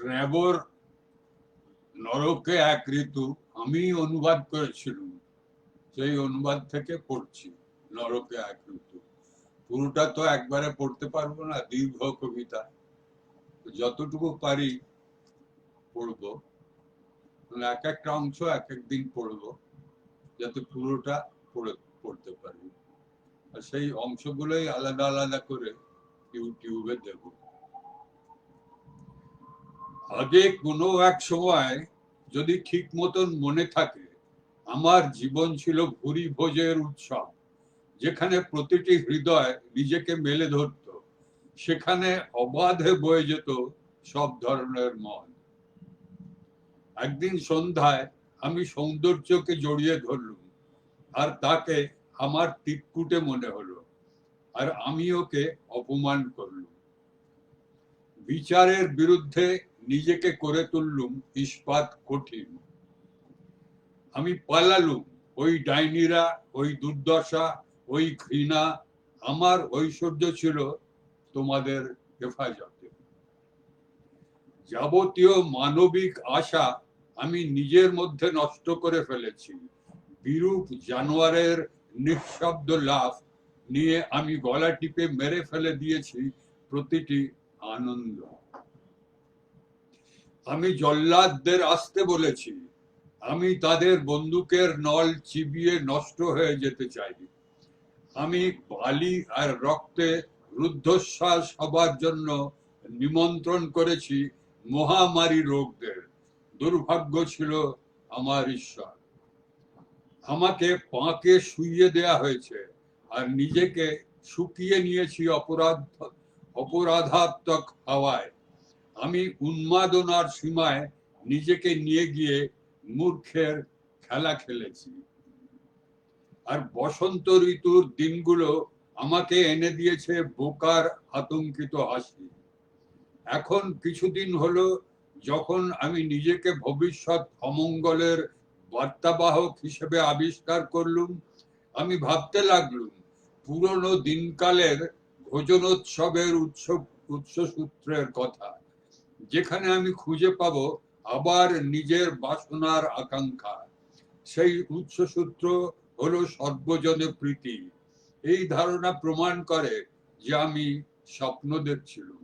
র্যাবর নরকে এক ঋতু আমি অনুবাদ করেছিলাম, সেই অনুবাদ থেকে পড়ছি, নরকে এক ঋতু পুরোটা তো একবারে পড়তে পারব না, দীর্ঘ কবিতা। যতটুকু পারি পড়ব মানে এক একটা অংশ এক একদিন পড়ব, যাতে পুরোটা পড়ে, পড়তে পারি। আর সেই অংশগুলোই আলাদা আলাদা করে ইউটিউবে দেব। আগে কোনো এক সময় যদি ঠিক মতন মনে থাকে, আমার জীবন ছিল ভুরি ভোজের উৎসব, যেখানে প্রতিটি হৃদয় নিজেকে মেলে ধরত, সেখানে অবাধে বয়ে যেত সব ধরনের মন। একদিন সন্ধ্যায় আমি সৌন্দর্যকে জড়িয়ে ধরলুম, আর তাকে আমার তিটকুটে মনে হলো, আর আমি ওকে অপমান করলুম। বিচারের বিরুদ্ধে নিজেকে করে তুললুম, ইস্পাত কঠিন। আমি পালালুম, ওই ডাইনিরা, ওই দুর্দশা, ওই ঘৃণা, আমার ঐশ্বর্য ছিল তোমাদের হেফাজতে। যাবতীয় মানবিক আশা আমি নিজের মধ্যে নষ্ট করে ফেলেছি। বিরূপ জানোয়ারের নিঃশব্দ লাভ নিয়ে আমি গলা টিপে মেরে ফেলে দিয়েছি প্রতিটি আনন্দ। আমি জল্লাদদের আসতে বলেছি। আমি তাদের বন্দুকের নল চিবিয়ে নষ্ট হয়ে যেতে চাই আমি বালি আর রক্তে রুদ্ধশ্বাস হবার জন্য নিমন্ত্রণ করেছি মহামারী রোগদের। দুর্ভাগ্য ছিল আমার ঈশ্বর। আমাকে পাঁকে শুইয়ে দেয়া হয়েছে আর নিজেকে শুকিয়ে নিয়েছি অপরাধ অপরাধাত্মক হাওয়ায়। আমি উন্মাদনার সীমায় নিজেকে নিয়ে গিয়ে মূর্খের খেলা খেলেছি। আর বসন্ত ঋতুর দিনগুলো আমাকে এনে দিয়েছে বোকার আতঙ্কিত হাসি। এখন কিছুদিন হলো যখন আমি নিজেকে ভবিষ্যৎ অমঙ্গলের বার্তাবাহক হিসেবে আবিষ্কার করলুম, আমি ভাবতে লাগলুম, পুরনো দিনকালের ভোজনোৎসবের উৎস, উৎসসূত্রের কথা। যেখানে আমি খুঁজে পাব আবার নিজের বাসনার আকাঙ্ক্ষা। সেই উৎসসূত্র হলো সর্বজনে প্রীতি। এই ধারণা প্রমাণ করে যে আমি স্বপ্ন দেখছিলাম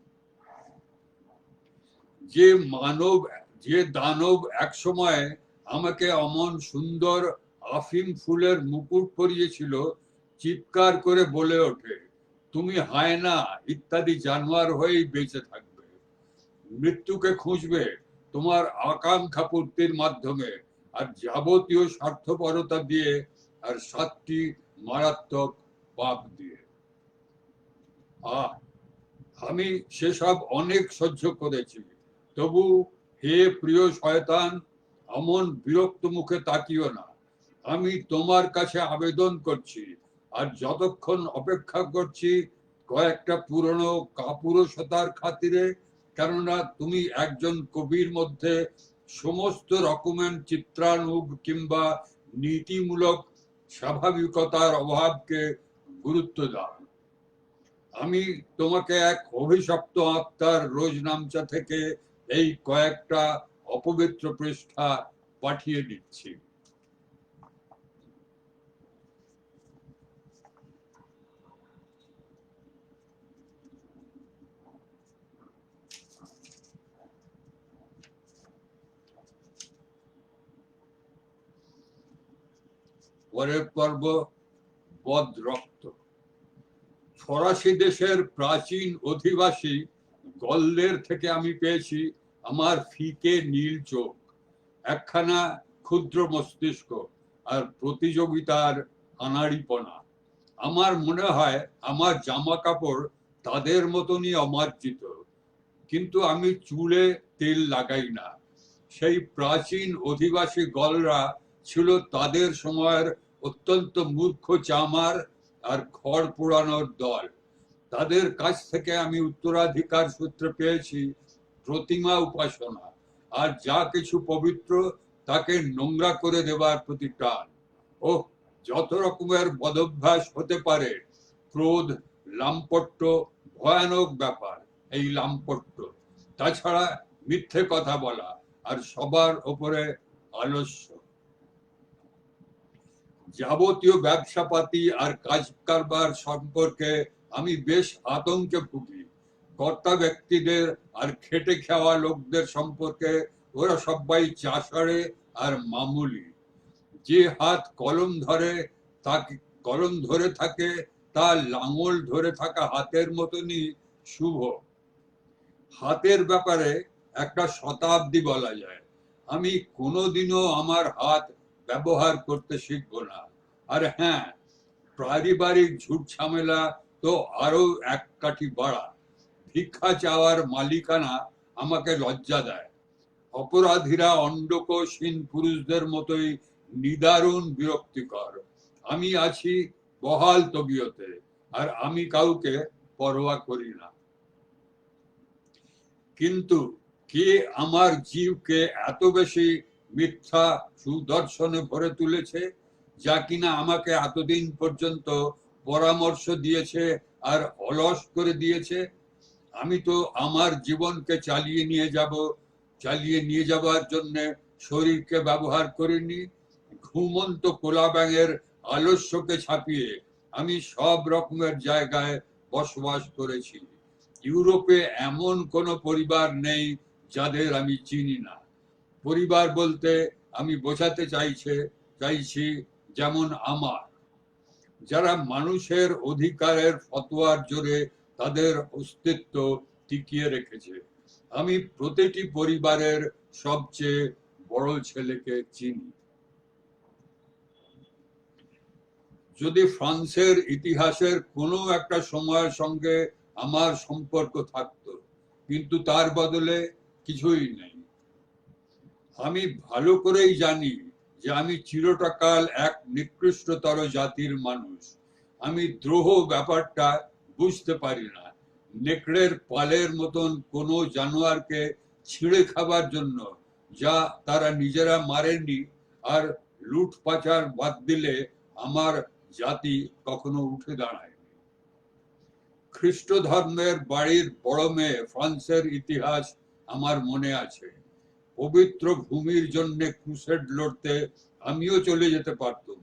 যে মানব, যে দানব একসময় আমাকে অমন সুন্দর আফিম ফুলের মুকুট পরিয়েছিল, চিৎকার করে বলে ওঠে, তুমি হায়না, ইত্যাদি জানোয়ার হয়েই বেঁচে থাকবে। মৃত্যুকে খুঁজবে তোমার আকাঙ্ক্ষা পূর্তির মাধ্যমে আর যাবতীয় স্বার্থপরতা দিয়ে আর সাতটি মারাত্মক পাপ দিয়ে। আহ, আমি সেসব অনেক সহ্য করেছি। তবু হে প্রিয় শয়তান, অমন বিরক্ত মুখে তাকিও না। আমি তোমার কাছে আবেদন করছি আর যতক্ষণ অপেক্ষা করছি কয়েকটা পুরনো কাপুরুষতার খাতিরে কেননা তুমি একজন কবির মধ্যে সমস্ত রকমের চিত্রানুগ কিংবা নীতিমূলক স্বাভাবিকতার অভাবকে গুরুত্ব দাও। আমি তোমাকে এক অভিশপ্ত আত্মার রোজ নামচা থেকে এই কয়েকটা অপবিত্র পৃষ্ঠা পাঠিয়ে দিচ্ছি। পরের পর্ব বদ রক্ত ফরাসি দেশের প্রাচীন অধিবাসী গল্লের থেকে আমি পেয়েছি আমার ফিকে নীল চোখ, একখানা ক্ষুদ্র মস্তিষ্ক আর প্রতিযোগিতার আনাড়িপনা। আমার মনে হয় আমার জামা কাপড় তাদের মতনই অমার্জিত, কিন্তু আমি চুলে তেল লাগাই না। সেই প্রাচীন অধিবাসী গলরা ছিল তাদের সময়ের অত্যন্ত মূর্খ চামার আর খড় পোড়ানোর দল। তাদের কাছ থেকে আমি উত্তরাধিকার সূত্রে পেয়েছি, প্রতিমা উপাসনা। আর যা কিছু পবিত্র, তাকে নোংরা করে দেবার প্রতি টান ও যত রকমের বদভ্যাস হতে পারে, ক্রোধ, লাম্পট্য, ভয়ানক ব্যাপার এই লাম্পট্য। তাছাড়া মিথ্যে কথা বলা আর সবার ওপরে আলস্য। যাবতীয় ব্যবসাপাতি আর কাজ কারবার সম্পর্কে আমি বেশ আতঙ্কে ভুগি। কর্তা ব্যক্তিদের আর খেটে খাওয়া লোকদের সম্পর্কে ওরা সবাই চাষারে আর মামুলি। যে হাত কলম ধরে তাকে, কলম ধরে থাকে, তা লাঙল ধরে থাকা হাতের মতনই শুভ। হাতের ব্যাপারে একটা শতাব্দী বলা যায়। আমি কোনোদিনও আমার হাত ব্যবহার করতে শিখব না। আর হ্যাঁ পারিবারিক ঝুট ঝামেলা তো আরও এক কাঠি বাড়া। ভিক্ষা চাওয়ার মালিকানা আমাকে লজ্জা দেয়। অপরাধীরা অন্ডকোষহীন পুরুষদের মতোই নিদারুণ বিরক্তিকর। আমি আছি বহাল তবিয়তে, আর আমি কাউকে পরোয়া করি না। কিন্তু কে আমার জীবকে এত বেশি মিথ্যা সুদর্শনে ভরে তুলেছে, যা কিনা আমাকে এতদিন পর্যন্ত পরামর্শ দিয়েছে আর অলস করে দিয়েছে। আমি তো আমার জীবনকে চালিয়ে নিয়ে যাব, চালিয়ে নিয়ে যাবার জন্য শরীরকে ব্যবহার করিনি, ঘুমন্ত কোলা ব্যাঙের আলস্যকে ছাপিয়ে আমি সব রকমের জায়গায় বসবাস করেছি। ইউরোপে এমন কোনো পরিবার নেই যাদের আমি চিনি না। পরিবার বলতে আমি বোঝাতে চাইছে, চাইছি যেমন আমার। যারা মানুষের অধিকারের ফতোয়ার জোরে তাদের অস্তিত্ব টিকিয়ে রেখেছে। আমি প্রতিটি পরিবারের সবচেয়ে বড় ছেলেকে চিনি। যদি ফ্রান্সের ইতিহাসের কোনো একটা সময়ের সঙ্গে আমার সম্পর্ক থাকতো, কিন্তু তার বদলে কিছুই নেই। আমি ভালো করেই জানি যে আমি চিরটাকাল এক নিকৃষ্টতর জাতির মানুষ। আমি দ্রোহ ব্যাপারটা বুঝতে পারি না। নেকড়ের পালের মতন কোনো জানোয়ারকে ছিঁড়ে খাবার জন্য যা তারা নিজেরা মারেনি আর লুট পাচার বাদ দিলে আমার জাতি কখনো উঠে দাঁড়ায়নি খ্রিস্ট ধর্মের বাড়ির বড় মেয়ে ফ্রান্সের ইতিহাস আমার মনে আছে। পবিত্র ভূমির জন্য ক্রুসেড লড়তে আমিও চলে যেতে পারতাম,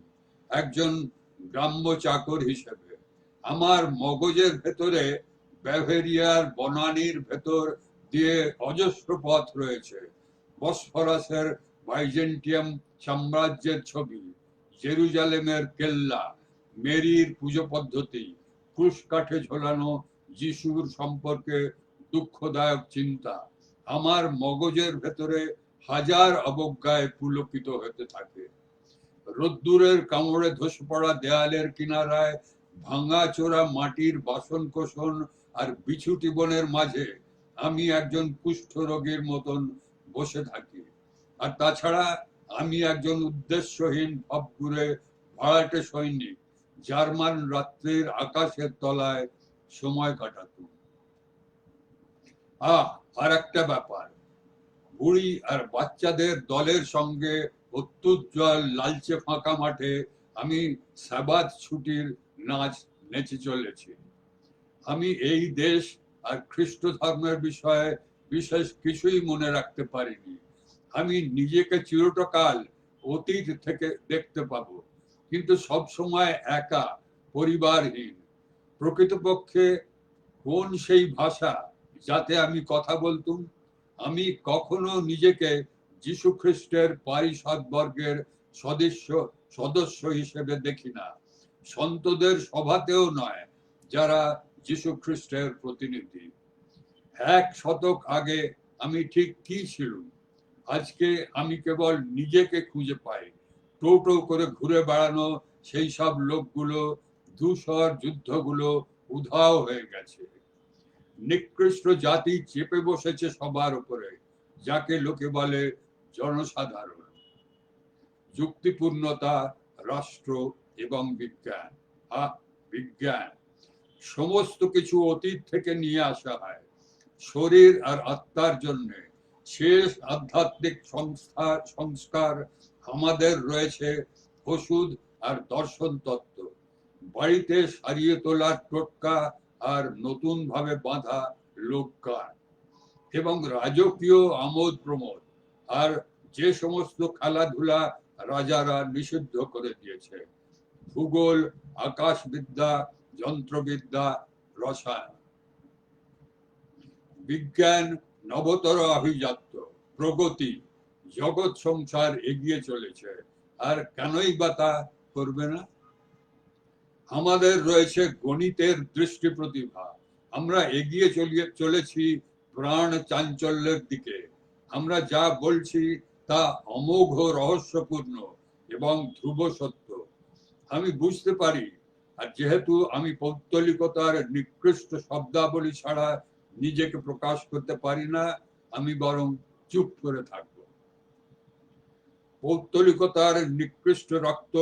একজন গ্রাম্য চাকর হিসেবে। আমার মগজের ভেতরে ব্যাভেরিয়ার বনানীর ভেতর দিয়ে অজস্র পথ রয়েছে। বসফরাসের বাইজেন্টিয়াম সাম্রাজ্যের ছবি, জেরুজালেমের কেল্লা, মেরির পুজো পদ্ধতি, ক্রুশ কাঠে ঝোলানো যিশুর সম্পর্কে দুঃখদায়ক চিন্তা। আমার মগজের ভেতরে হাজার অবজ্ঞায় পুলকিত হতে থাকে। রোদ্দুরের কামড়ে ধসে পড়া দেয়ালের কিনারায় ভাঙা চোরা মাটির বাসন কোষণ আর বিছুটি বনের মাঝে আমি একজন কুষ্ঠ রোগীর মতন বসে থাকি। আর তাছাড়া আমি একজন উদ্দেশ্যহীন ভাবগুড়ে ভাড়াটে সৈনিক, জার্মান রাত্রির আকাশের তলায় সময় কাটাতুম। আহ আর একটা ব্যাপার। বুড়ি আর বাচ্চাদের দলের সঙ্গে অত্যুজ্জ্বল লালচে ফাঁকা মাঠে আমি সাবাদ ছুটির নাচ নেচে চলেছি। আমি এই দেশ আর খ্রিস্ট ধর্মের বিষয়ে বিশেষ কিছুই মনে রাখতে পারিনি। আমি নিজেকে চিরটকাল অতীত থেকে দেখতে পাবো, কিন্তু সব সময় একা, পরিবারহীন। প্রকৃতপক্ষে কোন সেই ভাষা যাতে আমি কথা বলতুম, আমি কখনো নিজেকে যীশু খ্রিস্টের পারিষদ বর্গের সদস্য সদস্য হিসেবে দেখি না। সন্তদের সভাতেও নয়, যারা যীশু খ্রিস্টের প্রতিনিধি। এক শতক আগে আমি ঠিক কি ছিলাম? আজকে আমি কেবল নিজেকে খুঁজে পাই। টোটো করে ঘুরে বেড়ানো সেই সব লোকগুলো, ধূসর যুদ্ধগুলো উধাও হয়ে গেছে। নিকৃষ্ট জাতি চেপে বসেছে সবার উপরে, যাকে লোকে বলে জনসাধারণ। যুক্তিপূর্ণতা, রাষ্ট্র এবং বিজ্ঞান। আহ, বিজ্ঞান। সমস্ত কিছু অতীত থেকে নিয়ে আসা হয়। শরীর আর আত্মার জন্য শেষ আধ্যাত্মিক সংস্থা, সংস্কার আমাদের রয়েছে, ওষুধ আর দর্শন তত্ত্ব বাড়িতে সারিয়ে তোলার টোটকা আর নতুন ভাবে বাঁধা লোকগান এবং রাজকীয় আমোদ প্রমোদ। আর যে সমস্ত খেলাধুলা রাজারা নিষিদ্ধ করে দিয়েছে। ভূগোল, আকাশবিদ্যা, যন্ত্রবিদ্যা, রসায়ন। বিজ্ঞান, নবতর আভিজাত্য, প্রগতি, জগৎ সংসার এগিয়ে চলেছে। আর কেনই বা তা করবে না? আমাদের রয়েছে গণিতের দৃষ্টি প্রতিভা আমরা এগিয়ে চলিয়ে চলেছি প্রাণ চাঞ্চল্যের দিকে। আমরা যা বলছি তা অমোঘ রহস্যপূর্ণ এবং ধ্রুব সত্য। আমি বুঝতে পারি, আর যেহেতু আমি পৌত্তলিকতার নিকৃষ্ট শব্দাবলী ছাড়া নিজেকে প্রকাশ করতে পারি না, আমি বরং চুপ করে থাকব। পৌত্তলিকতার নিকৃষ্ট রক্ত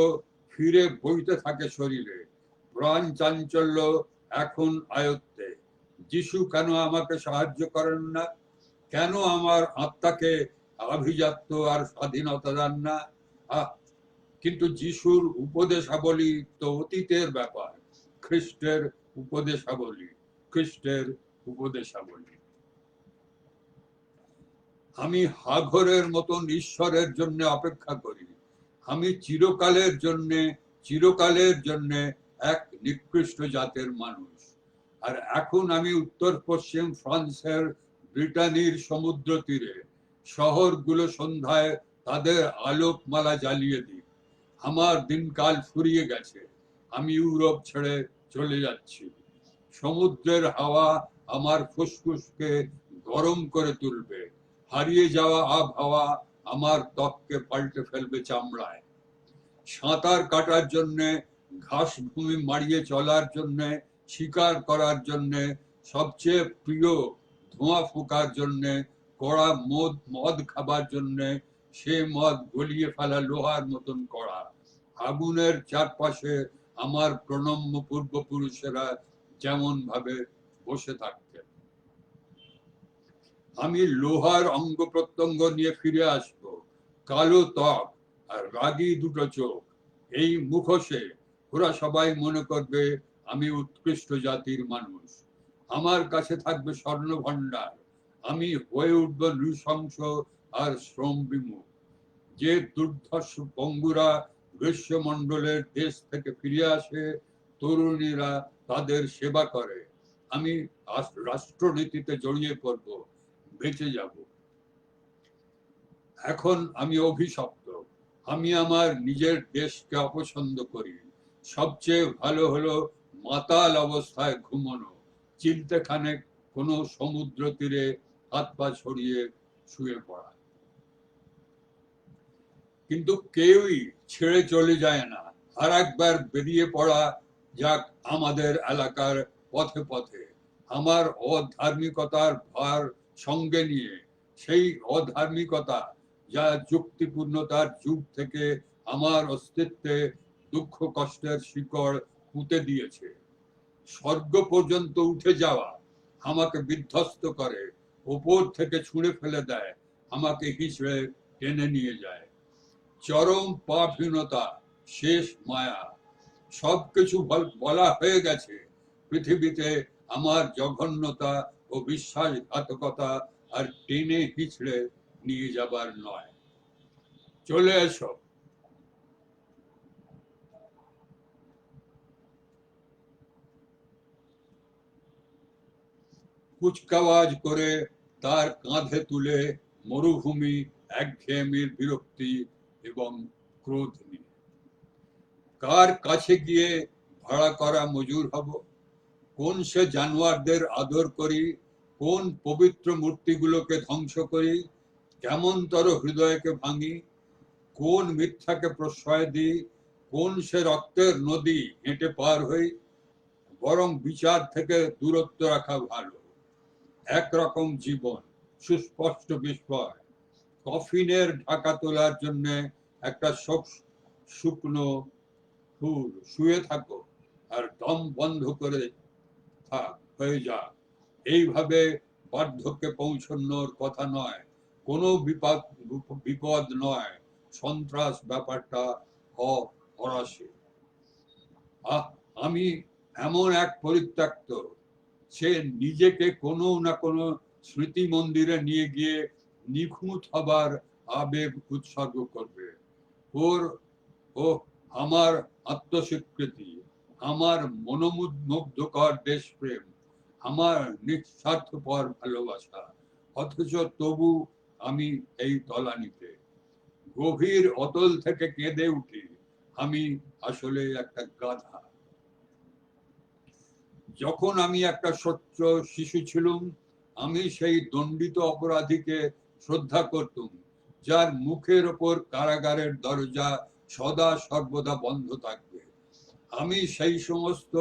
ফিরে বইতে থাকে শরীরে। প্রাণ চাঞ্চল্য এখন আয়ত্তে। যিশু কেন আমাকে সাহায্য করেন না? কেন আমার আত্মাকে আভিজাত্য আর স্বাধীনতা দেন না? কিন্তু যিশুর উপদেশাবলী তো অতীতের ব্যাপার। খ্রিস্টের উপদেশাবলী খ্রিস্টের উপদেশাবলী। আমি হাঘরের মতন ঈশ্বরের জন্য অপেক্ষা করি। আমি চিরকালের জন্য চিরকালের জন্য এক নিকৃষ্ট জাতের মানুষ। আর এখন আমি উত্তর পশ্চিম ফ্রান্সের ব্রিটানির সমুদ্র তীরে। শহরগুলো সন্ধ্যায় তাদের আলোকমালা জ্বালিয়ে দিই। আমার দিনকাল ফুরিয়ে গেছে। আমি ইউরোপ ছেড়ে চলে যাচ্ছি। সমুদ্রের হাওয়া আমার ফুসফুসকে গরম করে তুলবে। হারিয়ে যাওয়া আবহাওয়া আমার ত্বককে পাল্টে ফেলবে চামড়ায়। সাঁতার কাটার জন্যে ঘাস ভূমি মারিয়ে চলার জন্যে, শিকার করার জন্যে, সবচেয়ে প্রিয় ধোঁয়া ফোকার জন্যে, কড়া মদ মদ খাবার জন্যে সে মদ গলিয়ে ফেলা লোহার মতন কড়া। আগুনের চারপাশে আমার প্রণম্য পূর্বপুরুষেরা যেমন ভাবে বসে থাকতেন। আমি লোহার অঙ্গ প্রত্যঙ্গ নিয়ে ফিরে আসব। কালো ত্বক আর রাগী দুটো চোখ, এই মুখোশে ওরা সবাই মনে করবে আমি উৎকৃষ্ট জাতির মানুষ। আমার কাছে থাকবে স্বর্ণ ভান্ডার আমি হয়ে উঠব নৃশংস আর শ্রম বিমুখ যে দুর্ধর্ষ পঙ্গুরা গ্রীষ্মমণ্ডলের দেশ থেকে ফিরে আসে, তরুণীরা তাদের সেবা করে। আমি রাষ্ট্রনীতিতে জড়িয়ে পড়ব, বেঁচে যাব। এখন আমি অভিশপ্ত। আমি আমার নিজের দেশকে অপছন্দ করি। সবচেয়ে ভালো হলো মাতাল অবস্থায় ঘুমানো। চিলতেখানে কোনো সমুদ্র তীরে হাত পা ছড়িয়ে শুয়ে পড়া। কিন্তু কেউই ছেড়ে চলে যায় না। আর একবার বেরিয়ে পড়া যাক আমাদের এলাকার পথে পথে। আমার অধার্মিকতার ভার সঙ্গে নিয়ে, সেই অধার্মিকতা যা যুক্তিপূর্ণতার যুগ থেকে আমার অস্তিত্বে দুঃখ কষ্টের শিকড় পুঁতে দিয়েছে। স্বর্গ পর্যন্ত উঠে যাওয়া আমাকে বিধ্বস্ত করে, ওপর থেকে ছুঁড়ে ফেলে দেয়, আমাকে হিসড়ে টেনে নিয়ে যায়। চরম পাপহীনতা, শেষ মায়া, সবকিছু বল- হয়ে গেছে। পৃথিবীতে আমার জঘন্যতা ও বিশ্বাসঘাতকতা আর টেনে হিচড়ে নিয়ে যাবার নয়। চলে এসো। কুচকাওয়াজ করে, তার কাঁধে তুলে মরুভূমি একঘেয়েমির বিরক্তি এবং ক্রোধ নিয়ে। কার কাছে গিয়ে ভাড়া করা মজুর হব? কোন সে জানোয়ারদের আদর করি? কোন পবিত্র মূর্তিগুলোকে ধ্বংস করি? কেমন তর হৃদয়কে ভাঙি? কোন মিথ্যাকে প্রশ্রয় দিই? কোন সে রক্তের নদী হেঁটে পার হই? বরং বিচার থেকে দূরত্ব রাখা ভালো। একরকম জীবন, সুস্পষ্ট বিস্ময়। কফিনের ঢাকা তোলার জন্য একটা শোক- শুকনো ফুল শুয়ে থাকো আর দম বন্ধ করে থাক হয়ে যা। এইভাবে বার্ধক্যে পৌঁছানোর কথা নয়, কোনো বিপদ বিপদ নয়। সন্ত্রাস ব্যাপারটা অরাশি আহ, আমি এমন এক পরিত্যক্ত সে নিজেকে কোনো না কোনো স্মৃতি মন্দিরে নিয়ে গিয়ে নিখুঁত হবার আবেগ উৎসর্গ করবে। ওর, ও আমার আত্মস্বীকৃতি, আমার মনোমুগ্ধকর দেশপ্রেম, আমার নিঃস্বার্থপর ভালোবাসা, অথচ তবু আমি এই তলানিতে। গভীর অতল থেকে কেঁদে উঠি, আমি আসলে একটা গাধা। যখন আমি একটা সচ্চ শিশু ছিলুম, আমি সেই দণ্ডিত অপরাধীকে শ্রদ্ধা করতুম, যার মুখের ওপর কারাগারের দরজা সদা সর্বদা বন্ধ থাকবে। আমি সেই সমস্ত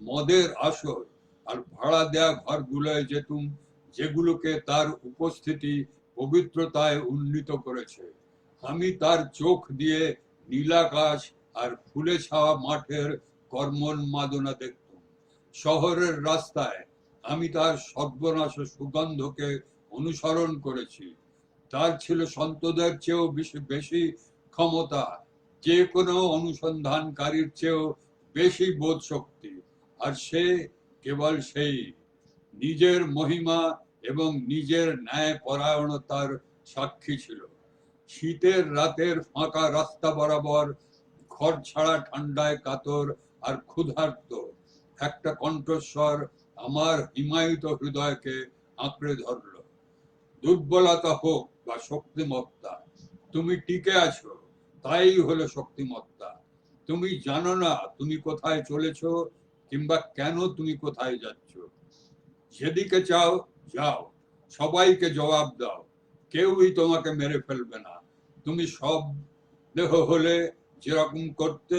মদের আসর আর ভাড়া দেয়া ঘরগুলোয় যেতুম, যেগুলোকে তার উপস্থিতি পবিত্রতায় উন্নীত করেছে। আমি তার চোখ দিয়ে নীলাকাশ আর ফুলে ছাওয়া মাঠের কর্মন্মাদনা দেখতুম। শহরের রাস্তায় আমি তার সর্বনাশ সুগন্ধকে অনুসরণ করেছি। তার ছিল সন্তদের চেয়েও বেশি বেশি ক্ষমতা, যে কোনো অনুসন্ধানকারীর চেয়েও বেশি বোধ শক্তি আর সে কেবল সেই, নিজের মহিমা এবং নিজের ন্যায় পরায়ণতার সাক্ষী ছিল। শীতের রাতের ফাঁকা রাস্তা বরাবর, ঘর ছাড়া ঠান্ডায় কাতর আর ক্ষুধার্ত একটা কণ্ঠস্বর আমার হিমায়িত হৃদয়কে আঁকড়ে ধরল। দুর্বলতা হোক বা শক্তিমত্তা, তুমি টিকে আছো, তাই হলো শক্তিমত্তা। তুমি জানো না তুমি কোথায় চলেছো কিংবা কেন তুমি কোথায় যাচ্ছ। যেদিকে চাও, যাও, সবাইকে জবাব দাও, কেউই তোমাকে মেরে ফেলবে না। তুমি সব দেহ হলে যেরকম করতে,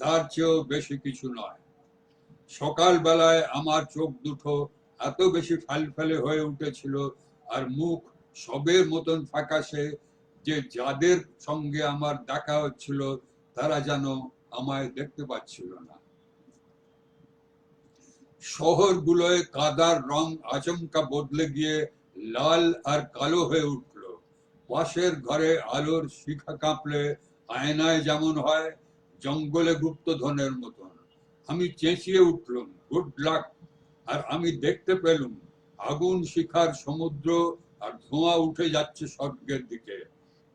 তার চেয়েও বেশি কিছু নয়। সকাল বেলায় আমার চোখ দুটো এত বেশি ফালফালে হয়ে উঠেছিল আর মুখ সবের মতন ফ্যাকাশে যে যাদের সঙ্গে আমার দেখা হচ্ছিল, তারা যেন আমায় দেখতে পাচ্ছিল না। শহরগুলোয় কাদার রং আচমকা বদলে গিয়ে লাল আর কালো হয়ে উঠল। পাশের ঘরে আলোর শিখা কাঁপলে আয়নায় যেমন হয়, জঙ্গলে গুপ্তধনের মতন। আমি চেঁচিয়ে উঠলাম গুড লাক আর আমি দেখতে পেলুম, আগুন শিখার সমুদ্র আর ধোঁয়া উঠে যাচ্ছে স্বর্গের দিকে।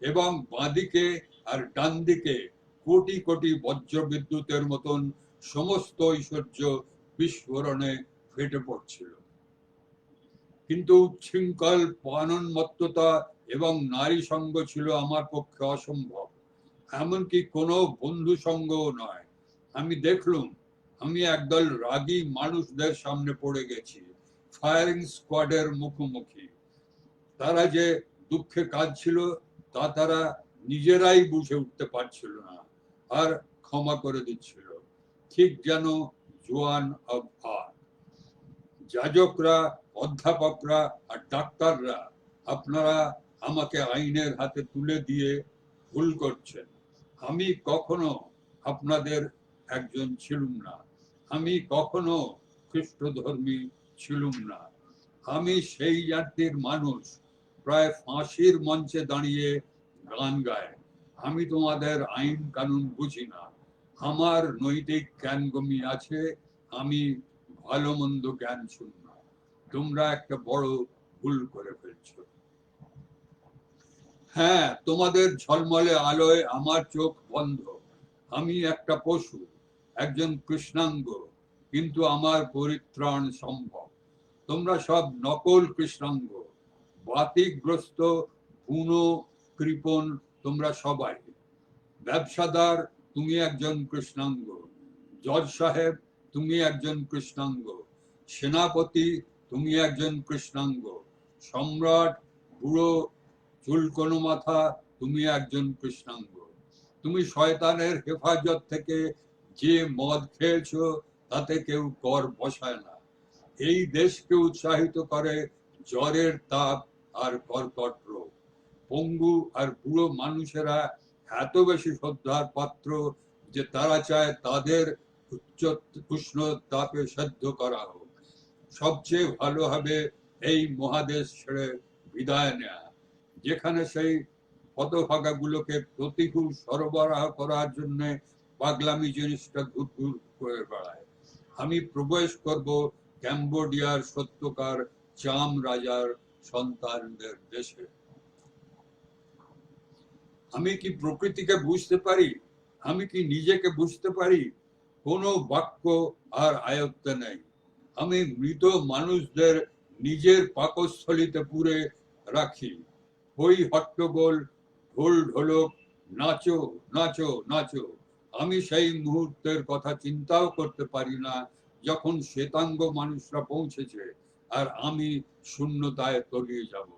এবং বাঁদিকে আর ডান দিকে কোটি কোটি বজ্র বিদ্যুতের মতন সমস্ত ঐশ্বর্য বিস্ফোরণে ফেটে পড়ছিল। কিন্তু উচ্ছৃঙ্খল পানন্মত্ততা এবং নারী সঙ্গ ছিল আমার পক্ষে অসম্ভব। এমনকি কোনো বন্ধু সঙ্গও নয়। আমি দেখলুম আমি একদল রাগী মানুষদের সামনে পড়ে গেছি ফায়ারিং স্কোয়াডের মুখোমুখি। তারা যে দুঃখে কাজ ছিল তা তারা নিজেরাই বুঝে উঠতে পারছিল না আর ক্ষমা করে দিচ্ছিল। ঠিক যেন জোয়ান অব যাজকরা, অধ্যাপকরা আর ডাক্তাররা আপনারা আমাকে আইনের হাতে তুলে দিয়ে ভুল করছেন। আমি কখনো আপনাদের একজন ছিলুম না। আমি কখনো খ্রিস্ট ধর্মী ছিলুম না। আমি সেই জাতির মানুষ, প্রায় ফাঁসির মঞ্চে দাঁড়িয়ে গান গায় আমি তোমাদের আইন কানুন বুঝি না। আমার নৈতিক জ্ঞানগমি আছে, আমি ভালো মন্দ জ্ঞান শূন্য তোমরা একটা বড় ভুল করে ফেলছো। হ্যাঁ তোমাদের ঝলমলে আলোয় আমার চোখ বন্ধ। আমি একটা পশু একজন কৃষ্ণাঙ্গ, কিন্তু আমার পরিত্রাণ সম্ভব। তোমরা সব নকল কৃষ্ণাঙ্গ। বাতিগ্রস্ত পুনো কৃপণ তোমরা সবাই। ব্যবসাদার, তুমি একজন কৃষ্ণাঙ্গ। জজ সাহেব, তুমি একজন কৃষ্ণাঙ্গ। সেনাপতি, তুমি একজন কৃষ্ণাঙ্গ। সম্রাট, বুড়ো চুলকোনো মাথা তুমি একজন কৃষ্ণাঙ্গ। তুমি শয়তানের হেফাজত থেকে যে মদ খেয়েছো, তাতে কেউ কর বসায় না। এই দেশকে উৎসাহিত করে জ্বরের তাপ আর কর্কট রোগ। পঙ্গু আর বুড়ো মানুষেরা এত বেশি শ্রদ্ধার পাত্র যে তারা চায় তাদের উচ্চ উষ্ণ তাপে সেদ্ধ করা হোক। সবচেয়ে ভালো হবে এই মহাদেশ ছেড়ে বিদায় নেয়া, যেখানে সেই হতভাগাগুলোকে প্রতিকূল সরবরাহ করার জন্য পাগলামি জিনিসটা ঘুর ঘুর করে বেড়ায়। আমি প্রবেশ করব ক্যাম্বোডিয়ার সত্যকার চাম রাজার সন্তানদের দেশে। আমি কি প্রকৃতিকে বুঝতে পারি? আমি কি নিজেকে বুঝতে পারি? কোনো বাক্য আর আয়ত্তে নেই। আমি মৃত মানুষদের নিজের পাকস্থলিতে পুরে রাখি। হই হট্টগোল, ঢোল ঢোলক, নাচো নাচো নাচো। আমি সেই মুহূর্তের কথা চিন্তাও করতে পারি না, যখন শ্বেতাঙ্গ মানুষরা পৌঁছেছে আর আমি শূন্যতায় তলিয়ে যাব।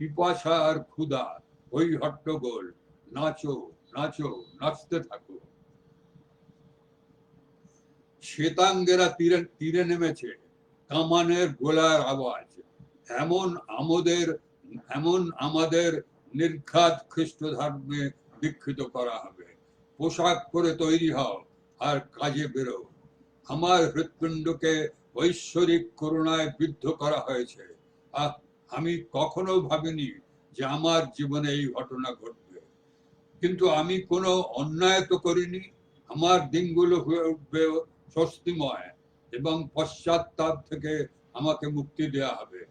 পিপাসা আর ক্ষুধা, ওই হট্টগোল, নাচো নাচো, নাচতে থাকো। শ্বেতাঙ্গেরা তীরে তীরে নেমেছে, কামানের গোলার আওয়াজ, এমন আমাদের এমন আমাদের নির্ঘাত খ্রিস্ট ধর্মে দীক্ষিত করা হবে। পোশাক পরে তৈরি হও আর কাজে বেরো। আমার হৃৎপিণ্ডকে ঐশ্বরিক করুণায় বিদ্ধ করা হয়েছে। আহ, আমি কখনো ভাবিনি যে আমার জীবনে এই ঘটনা ঘটবে। কিন্তু আমি কোনো অন্যায় তো করিনি। আমার দিনগুলো হয়ে উঠবে স্বস্তিময় এবং পশ্চাত্তাপ থেকে আমাকে মুক্তি দেয়া হবে।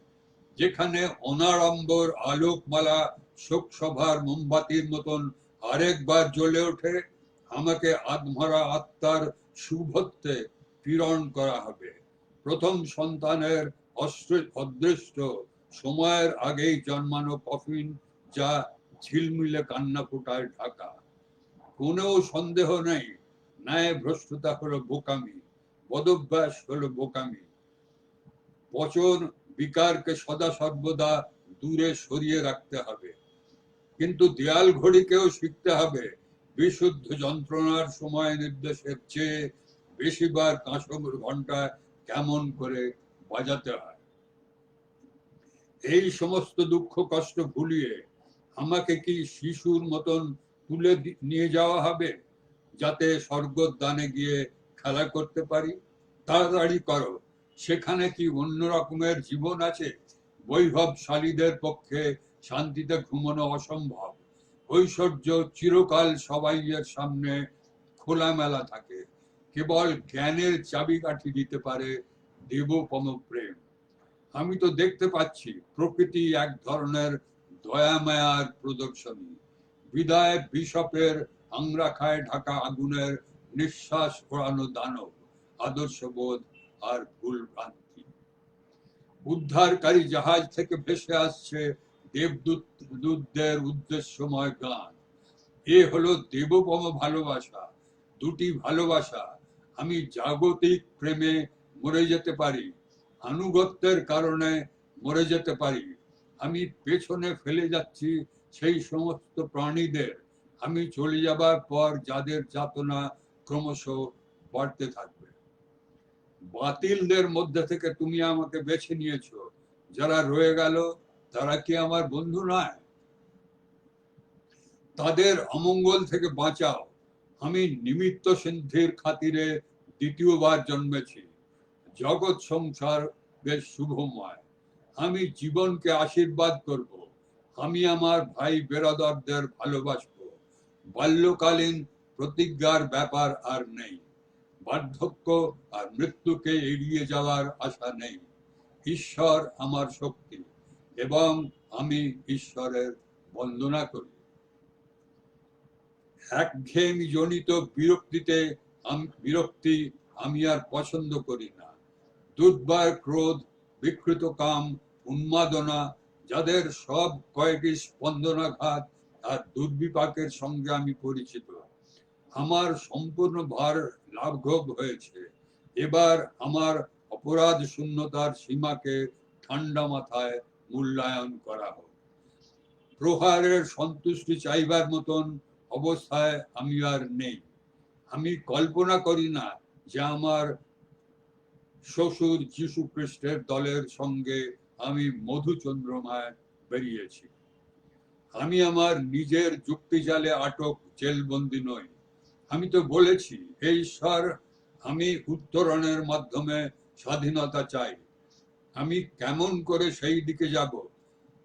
যেখানে অনাড়ম্বর আলোকমালা শোকসভার মোমবাতির মতন আরেকবার জ্বলে ওঠে আমাকে আত্মরা আত্মার শুভত্বে পীড়ন করা হবে। প্রথম সন্তানের অদৃষ্ট সময়ের আগেই জন্মানো কফিন যা ঝিলমিলে কান্না ফোটায় ঢাকা। কোনো সন্দেহ নেই, ন্যায় ভ্রষ্টতা হলো বোকামি, বদভ্যাস হলো বোকামি। বচন বিকারকে সদা সর্বদা দূরে সরিয়ে রাখতে হবে। কিন্তু দেয়াল ঘড়িকেও শিখতে হবে বিশুদ্ধ যন্ত্রণার সময় নির্দেশের চেয়ে বেশিবার কাঁসর ঘণ্টা কেমন করে বাজাতে হয়? এই সমস্ত দুঃখ কষ্ট ভুলিয়ে আমাকে কি শিশুর মতন তুলে নিয়ে যাওয়া হবে যাতে স্বর্গদানে গিয়ে খেলা করতে পারি? তাড়াতাড়ি করো। সেখানে কি অন্য রকমের জীবন আছে? বৈভবশালীদের পক্ষে শান্তিতে ঘুমানো অসম্ভব। ঐশ্বর্য চিরকাল সবাইয়ের সামনে খোলামেলা থাকে। কেবল জ্ঞানের চাবিকাঠি দিতে পারে দেবপম প্রেম। আমি তো দেখতে পাচ্ছি, প্রকৃতি এক ধরনের দয়ামায়ার প্রদর্শনী। বিদায় বিশপের আংরাখায় ঢাকা আগুনের নিঃশ্বাস পড়ানো দানব, আদর্শবোধ আর ভুল ভ্রান্তি উদ্ধারকারী জাহাজ থেকে ভেসে আসছে দেবদূত দূতদের উদ্দেশ্যময় গান এ হলো দেবপম ভালোবাসা, দুটি ভালোবাসা। আমি জাগতিক প্রেমে মরে যেতে পারি, আনুগত্যের কারণে মরে যেতে পারি। আমি পেছনে ফেলে যাচ্ছি সেই সমস্ত প্রাণীদের। আমি চলে যাবার পর যাদের যাতনা ক্রমশ বাড়তে থাকবে। বাতিলদের মধ্যে থেকে তুমি আমাকে বেছে নিয়েছো। যারা রয়ে গেল তারা কি আমার বন্ধু নয়? তাদের অমঙ্গল থেকে বাঁচাও। আমি নিমিত্ত সিদ্ধির খাতিরে দ্বিতীয়বার জন্মেছি। জগৎ সংসার বেশ শুভময়। আমি জীবনকে আশীর্বাদ করব। আমি আমার ভাই বেরাদরদের ভালোবাসব। বাল্যকালীন প্রতিজ্ঞার ব্যাপার আর নেই। বার্ধক্য আর মৃত্যুকে এড়িয়ে যাওয়ার আশা নেই। ঈশ্বর আমার শক্তি। এবং আমি ঈশ্বরের বন্দনা করি। একঘেয়েমি জনিত বিরক্তিতে বিরক্তি আমি আর পছন্দ করি না। দুর্বার ক্রোধ, বিকৃত কাম, উন্মাদনা, যাদের সব কয়েকটি স্পন্দনাঘাত আর দুর্বিপাকের সঙ্গে আমি পরিচিত। আমার সম্পূর্ণ ভার লাঘব হয়েছে। এবার আমার অপরাধ শূন্যতার সীমাকে ঠান্ডা মাথায় মূল্যায়ন করা হোক। প্রহারের সন্তুষ্টি চাইবার মতন অবস্থায় আমি আর নেই। আমি কল্পনা করি না যে আমার শ্বশুর যীশু খ্রিস্টের দলের সঙ্গে আমি মধুচন্দ্রমায় বেরিয়েছি। আমি আমার নিজের যুক্তিজালে আটক জেলবন্দি নই। আমি তো বলেছি, হে ঈশ্বর, আমি উত্তরণের মাধ্যমে স্বাধীনতা চাই। আমি কেমন করে সেই দিকে যাব?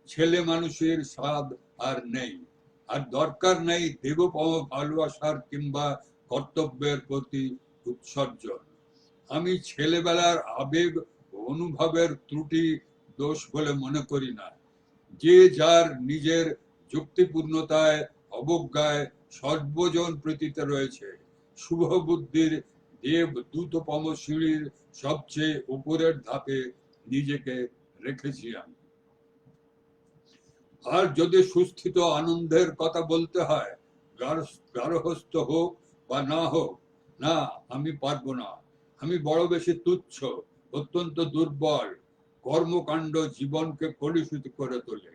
ছেলে মানুষের স্বাদ আর নেই। আর দরকার নেই দেবপম ভালোবাসার কিংবা কর্তব্যের প্রতি উৎসর্জন। আমি ছেলেবেলার আবেগ অনুভবের ত্রুটি দোষ বলে মনে করি না। যে যার নিজের যুক্তিপূর্ণতায় অবজ্ঞায় সর্বজন প্রীতিতে রয়েছে। শুভ বুদ্ধির দেব দ্রুততম সিঁড়ির সবচেয়ে উপরের ধাপে নিজেকে রেখেছি আমি আর যদি সুস্থিত আনন্দের কথা বলতে হয়, গার- গার্হস্থ্য হোক বা না হোক, না, আমি পারব না। আমি বড় বেশি তুচ্ছ, অত্যন্ত দুর্বল, কর্মকাণ্ড জীবনকে কলুষিত করে তোলে।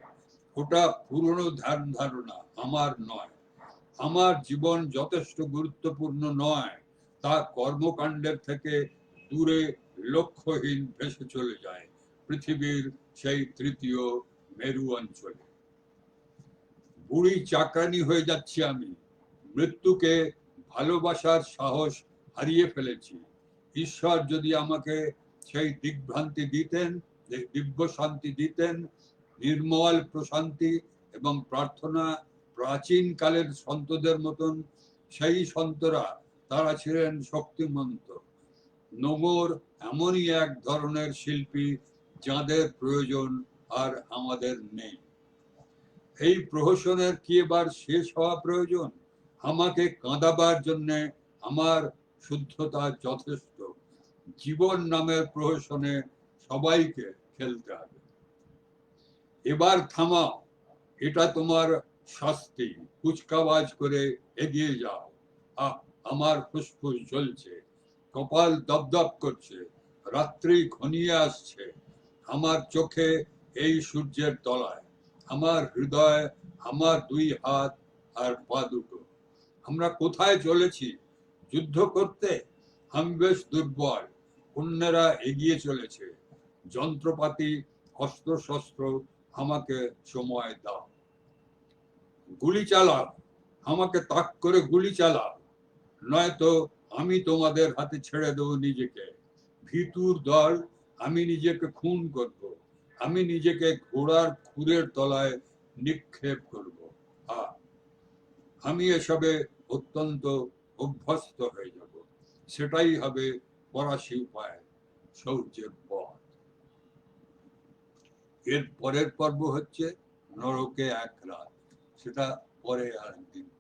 ওটা পুরনো ধ্যান ধারণা, আমার নয়। আমার জীবন যথেষ্ট গুরুত্বপূর্ণ নয়। তা কর্মকাণ্ডের থেকে দূরে লক্ষ্যহীন ভেসে চলে যায় পৃথিবীর সেই তৃতীয় মেরু অঞ্চলে। বুড়ি চাকরানি হয়ে যাচ্ছি আমি। মৃত্যুকে ভালোবাসার সাহস হারিয়ে ফেলেছি। ঈশ্বর যদি আমাকে সেই দিগ্ভ্রান্তি দিতেন দিব্য শান্তি দিতেন, নির্মল প্রশান্তি এবং প্রার্থনা প্রাচীন কালের সন্তদের মতন, সেই সন্তরা তারা ছিলেন শক্তিমন্ত। নোংর এমনই এক ধরনের শিল্পী যাদের প্রয়োজন আর আমাদের নেই। এই প্রহসনের কি এবার শেষ হওয়া প্রয়োজন? আমাকে কাঁদাবার জন্য আমার শুদ্ধতা যথেষ্ট। জীবন নামের প্রহসনে সবাইকে খেলতে হবে। এবার থামাও, এটা তোমার শাস্তি। কুচকাওয়াজ করে এগিয়ে যাও। আহ, আমার ফুসফুস জ্বলছে। কপাল দপদপ করছে, রাত্রি ঘনিয়ে আসছে। আমার চোখে এই সূর্যের তলায়, আমার হৃদয় আমার দুই হাত আর পা দুটো। আমরা কোথায় চলেছি? যুদ্ধ করতে? আমি বেশ দুর্বল, অন্যেরা এগিয়ে চলেছে। যন্ত্রপাতি অস্ত্র শস্ত্র আমাকে সময় দাও। গুলি চালাও, আমাকে তাক করে গুলি চালাও। নয়তো আমি তোমাদের হাতে ছেড়ে দেবো নিজেকে। ভিতুর দল আমি নিজেকে খুন করব। আমি নিজেকে ঘোড়ার খুরের তলায় নিক্ষেপ করব। আহ আমি এসবে অত্যন্ত অভ্যস্ত হয়ে যাব। সেটাই হবে ফরাসি উপায় শৌর্যের পথ। এর পরের পর্ব হচ্ছে নরকে এক রাত। সেটা পরে আর একদিন